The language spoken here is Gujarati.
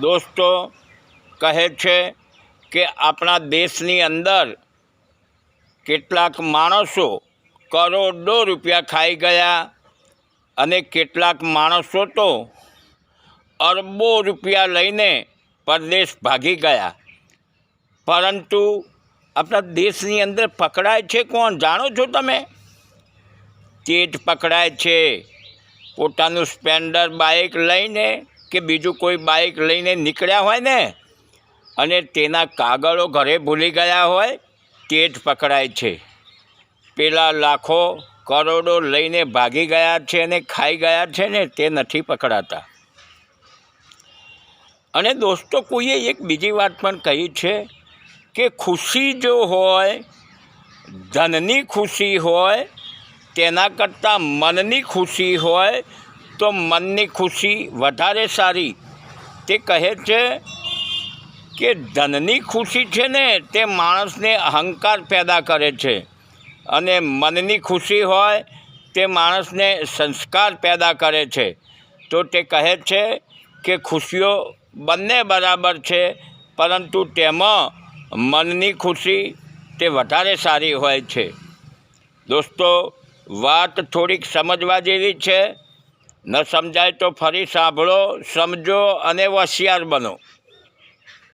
દોસ્તો કહે છે કે આપણા દેશની અંદર કેટલાક માણસો કરોડો રૂપિયા ખાઈ ગયા અને કેટલાક માણસો તો અરબો રૂપિયા લઈને પરદેશ ભાગી ગયા. પરંતુ આપણા દેશની અંદર પકડાય છે કોણ જાણો છો તમે? તે જ પકડાય છે. પોતાનું સ્પેન્ડર બાઇક લઈને કે બીજું કોઈ બાઇક લઈને નીકળ્યા હોય ને, અને તેના કાગળો ઘરે ભૂલી ગયા હોય, તે જ પકડાય છે. પેલા લાખો કરોડો લઈને ભાગી ગયા છે અને ખાઈ ગયા છે ને, તે નથી પકડાતા. અને દોસ્તો, કોઈએ એક બીજી વાત પણ કહી છે કે ખુશી જો હોય, ધનની ખુશી હોય, તેના કરતાં મનની ખુશી હોય તો મનની ખુશી વધારે સારી. તે કહે છે કે ધનની ખુશી છે ને, તે માણસને અહંકાર પેદા કરે છે. અને મનની ખુશી હોય, તે માણસને સંસ્કાર પેદા કરે છે. તો તે કહે છે કે ખુશીઓ બંને બરાબર છે, પરંતુ તેમાં મનની ખુશી તે વધારે સારી હોય છે. દોસ્તો, વાત થોડીક સમજવા જેવી છે. ન સમજાય તો ફરી સાંભળો સમજો અને હોશિયાર બનો.